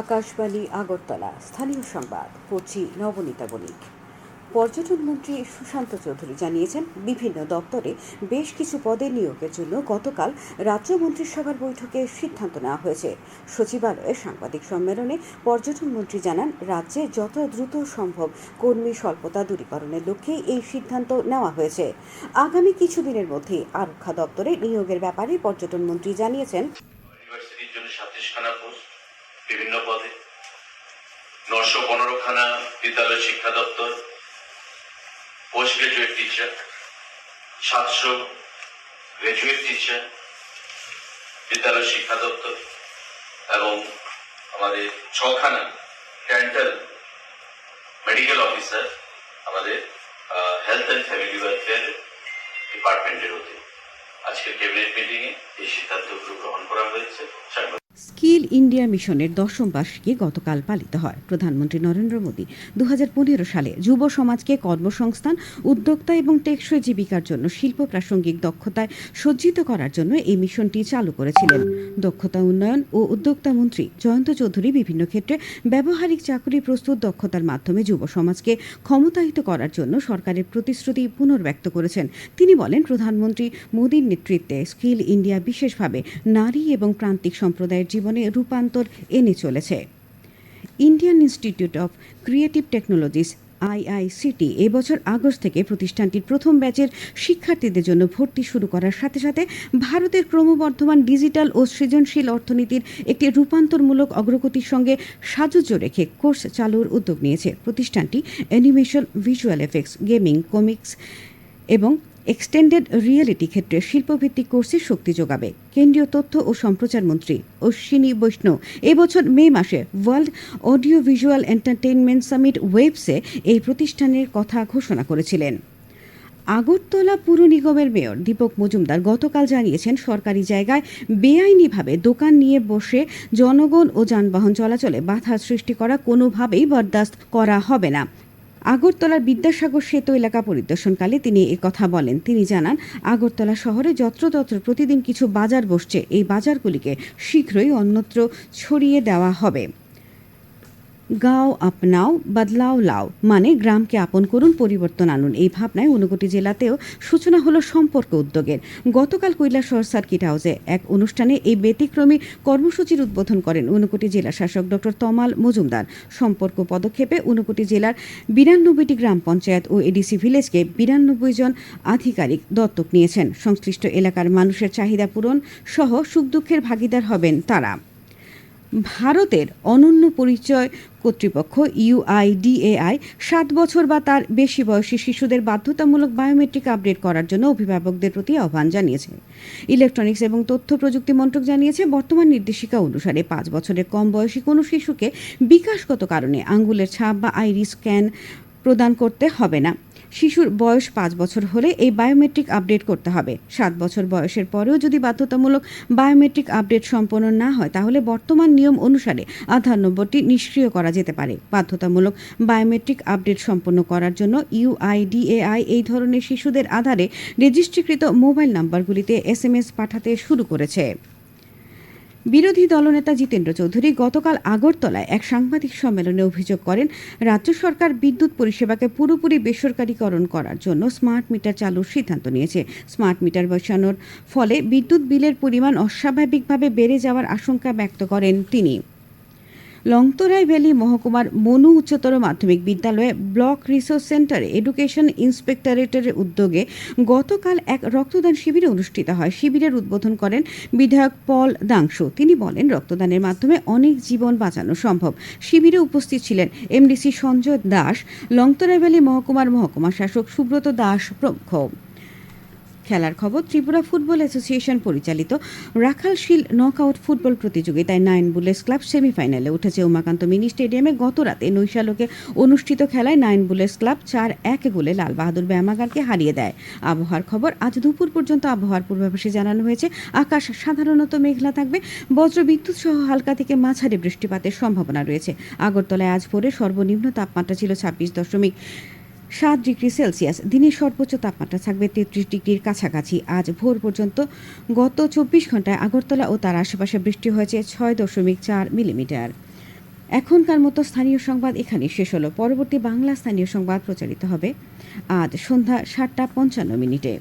আকাশবাণী, আগরতলা। স্থানীয় সংবাদ, পড়ছি নবনীতা বণিক। পর্যটন মন্ত্রী সুশান্ত চৌধুরী জানিয়েছেন, বিভিন্ন দপ্তরে বেশ কিছু পদে নিয়োগের জন্য গতকাল রাজ্য মন্ত্রিসভার বৈঠকে সিদ্ধান্ত নেওয়া হয়েছে। সচিবালয়ে সাংবাদিক সম্মেলনে পর্যটন মন্ত্রী জানান, রাজ্যে যত দ্রুত সম্ভব কর্মী স্বল্পতা দূরীকরণের লক্ষ্যে এই সিদ্ধান্ত নেওয়া হয়েছে। আগামী কিছুদিনের মধ্যেই আরক্ষা দপ্তরে নিয়োগের ব্যাপারে পর্যটন মন্ত্রী জানিয়েছেন ইউনিভার্সিটির জন্য সাতত্রিশখানা পোস্ট বিভিন্ন পদে। নশো পনেরোখানা বিদ্যালয় শিক্ষা দপ্তর, পোস্ট গ্রাজুয়েট টিচার, সাতশো গ্রাজুয়েট টিচার, বিদ্যালয় শিক্ষা দপ্তর এবং আমাদের ছখানা ডেন্টাল মেডিকেল অফিসার আমাদের হেলথ অ্যান্ড ফ্যামিলি ওয়েলফেয়ার ডিপার্টমেন্টের অধীনে। আজকের ক্যাবিনেট মিটিংয়ে এই সিদ্ধান্তগুলো গ্রহণ করা হয়েছে। স্কিল ইন্ডিয়া মিশনের দশম বার্ষিকী গতকাল পালিত হয়। প্রধানমন্ত্রী নরেন্দ্র মোদী দু হাজার পনেরো সালে যুব সমাজকে কর্মসংস্থান, উদ্যোক্তা এবং টেকসই জীবিকার জন্য শিল্প প্রাসঙ্গিক দক্ষতায় সজ্জিত করার জন্য এই মিশনটি চালু করেছিলেন। দক্ষতা উন্নয়ন ও উদ্যোক্তা মন্ত্রী জয়ন্ত চৌধুরী বিভিন্ন ক্ষেত্রে ব্যবহারিক চাকরি প্রস্তুত দক্ষতার মাধ্যমে যুব সমাজকে ক্ষমতায়িত করার জন্য সরকারের প্রতিশ্রুতি পুনর্ব্যক্ত করেছেন। তিনি বলেন, প্রধানমন্ত্রী মোদীর নেতৃত্বে স্কিল ইন্ডিয়া বিশেষভাবে নারী এবং প্রান্তিক সম্প্রদায়ের জীবনে রূপান্তর এনে চলেছে। Indian Institute of Creative Technologies, IICT, এবছর আগস্ট থেকে প্রতিষ্ঠানটির প্রথম ব্যাচের শিক্ষার্থীদের জন্য ভর্তি শুরু করার সাথে সাথে ভারতের ক্রমবর্ধমান ডিজিটাল ও সৃজনশীল অর্থনীতির একটি রূপান্তরমূলক অগ্রগতির সঙ্গে সাজুজ্য রেখে কোর্স চালুর উদ্যোগ নিয়েছে। প্রতিষ্ঠানটি animation, visual effects, gaming, comics এবং এক্সটেন্ডেড রিয়েলিটি ক্ষেত্রে শিল্পভিত্তিক কোর্সে শক্তি যোগাবে। কেন্দ্রীয় তথ্য ও সম্প্রচার মন্ত্রী অশ্বিনী বৈষ্ণব এবছর মে মাসে World Audio Visual Entertainment Summit ওয়েবসে এই প্রতিষ্ঠানের কথা ঘোষণা করেছিলেন। আগরতলা পুর নিগমের মেয়র দীপক মজুমদার গতকাল জানিয়েছেন, সরকারি জায়গায় বেআইনিভাবে দোকান নিয়ে বসে জনগণ ও যানবাহন চলাচলে বাধা সৃষ্টি করা কোনোভাবেই বরদাস্ত করা হবে না। আগরতলার বিদ্যাসাগর সেতু এলাকা পরিদর্শনকালে তিনি কথা বলেন। তিনি জানান, আগরতলা শহরে যত্রতত্র প্রতিদিন কিছু বাজার বসছে। এই বাজারগুলিকে শীঘ্রই অন্যত্র ছড়িয়ে দেওয়া হবে। গাঁও আপনাও, বদলাও লাও। মানে গ্রামকে আপন করুন, পরিবর্তন আনুন। এই ভাবনায় ঊনকোটি জেলাতেও সূচনা হলো সম্পর্ক উদ্যোগের। গতকাল কৈলাসহর সার্কিট হাউসে এক অনুষ্ঠানে এই ব্যতিক্রমী কর্মসূচির উদ্বোধন করেন ঊনকোটি জেলা শাসক ডক্টর তমাল মজুমদার। সম্পর্ক পদক্ষেপে ঊনকোটি জেলার বিরানব্বইটি গ্রাম পঞ্চায়েত ও এডিসি ভিলেজকে বিরানব্বই জন আধিকারিক দত্তক নিয়েছেন। সংশ্লিষ্ট এলাকার মানুষের চাহিদা পূরণ সহ সুখ দুঃখের ভাগিদার হবেন তারা। ভারতের অনন্য পরিচয় কর্তৃপক্ষ ইউআইডিএআই সাত বছর বা তার বেশি বয়সী শিশুদের বাধ্যতামূলক বায়োমেট্রিক আপডেট করার জন্য অভিভাবকদের প্রতি আহ্বান জানিয়েছে। ইলেকট্রনিক্স এবং তথ্য প্রযুক্তি মন্ত্রক জানিয়েছে, বর্তমান নির্দেশিকা অনুসারে পাঁচ বছরের কম বয়সী কোনো শিশুকে বিকাশগত কারণে আঙ্গুলের ছাপ বা আইরি স্ক্যান প্রদান করতে হবে না। শিশুর বয়স পাঁচ বছর হলে এই বায়োমেট্রিক আপডেট করতে হবে। সাত বছর বয়সের পরেও যদি বাধ্যতামূলক বায়োমেট্রিক আপডেট সম্পন্ন না হয়, তাহলে বর্তমান নিয়ম অনুসারে আধার নম্বরটি নিষ্ক্রিয় করা যেতে পারে। বাধ্যতামূলক বায়োমেট্রিক আপডেট সম্পন্ন করার জন্য ইউআইডিএআই এই ধরনের শিশুদের আধারে রেজিস্ট্রিকৃত মোবাইল নাম্বারগুলিতে এস পাঠাতে শুরু করেছে। বিরোধী দলনেতা জিতেন্দ্র চৌধুরী গতকাল আগরতলায় এক সাংবাদিক সম্মেলনে অভিযোগ করেন, রাজ্য সরকার বিদ্যুৎ পরিষেবাকে পুরোপুরি বেসরকারীকরণ করার জন্য স্মার্ট মিটার চালুর সিদ্ধান্ত নিয়েছে। স্মার্ট মিটার বসানোর ফলে বিদ্যুৎ বিলের পরিমাণ অস্বাভাবিকভাবে বেড়ে যাওয়ার আশঙ্কা ব্যক্ত করেন তিনি। লংতরাই ভ্যালি মহকুমার মনু উচ্চতর মাধ্যমিক বিদ্যালয়ে ব্লক রিসোর্স সেন্টারে এডুকেশন ইন্সপেক্টরেটের উদ্যোগে গতকাল এক রক্তদান শিবির অনুষ্ঠিত হয়। শিবিরের উদ্বোধন করেন বিধায়ক পল দাংশু। তিনি বলেন, রক্তদানের মাধ্যমে অনেক জীবন বাঁচানো সম্ভব। শিবিরে উপস্থিত ছিলেন এমডিসি সঞ্জয় দাস, লংতরাই ভ্যালি মহকুমার মহকুমা শাসক সুব্রত দাস প্রমুখ। খেলার খবর, ত্রিপুরা ফুটবল অ্যাসোসিয়েশন পরিচালিত রাখাল রাখালশীল নকআউট ফুটবল প্রতিযোগিতায় নাইন বুলেস ক্লাব সেমিফাইনালে উঠেছে উমাকান্ত মিনি স্টেডিয়ামে গত রাতে নৈশালোকে অনুষ্ঠিত খেলায় নাইন বুলেস ক্লাব চার এক গোলে লাল বাহাদুর ব্যায়ামাগারকে হারিয়ে দেয়। আবহাওয়ার খবর, আজ দুপুর পর্যন্ত আবহাওয়ার পূর্বাভাসে জানানো হয়েছে, আকাশ সাধারণত মেঘলা থাকবে, বজ্র বিদ্যুৎ সহ হালকা থেকে মাঝারি বৃষ্টিপাতের সম্ভাবনা রয়েছে। আগরতলায় আজ ভোরে সর্বনিম্ন তাপমাত্রা ছিল ছাব্বিশ দশমিক সাত ডিগ্রি সেলসিয়াস। দিনের সর্বোচ্চ তাপমাত্রা থাকবে তেত্রিশ ডিগ্রির কাছাকাছি। আজ ভোর পর্যন্ত গত চব্বিশ ঘন্টায় আগরতলা ও তার আশেপাশে বৃষ্টি হয়েছে ছয় দশমিক চার মিলিমিটার। এখনকার মতো স্থানীয় সংবাদ এখানে শেষ হলো। পরবর্তী বাংলা স্থানীয় সংবাদ প্রচারিত হবে আজ সন্ধ্যা সাতটা পঞ্চান্ন মিনিটে।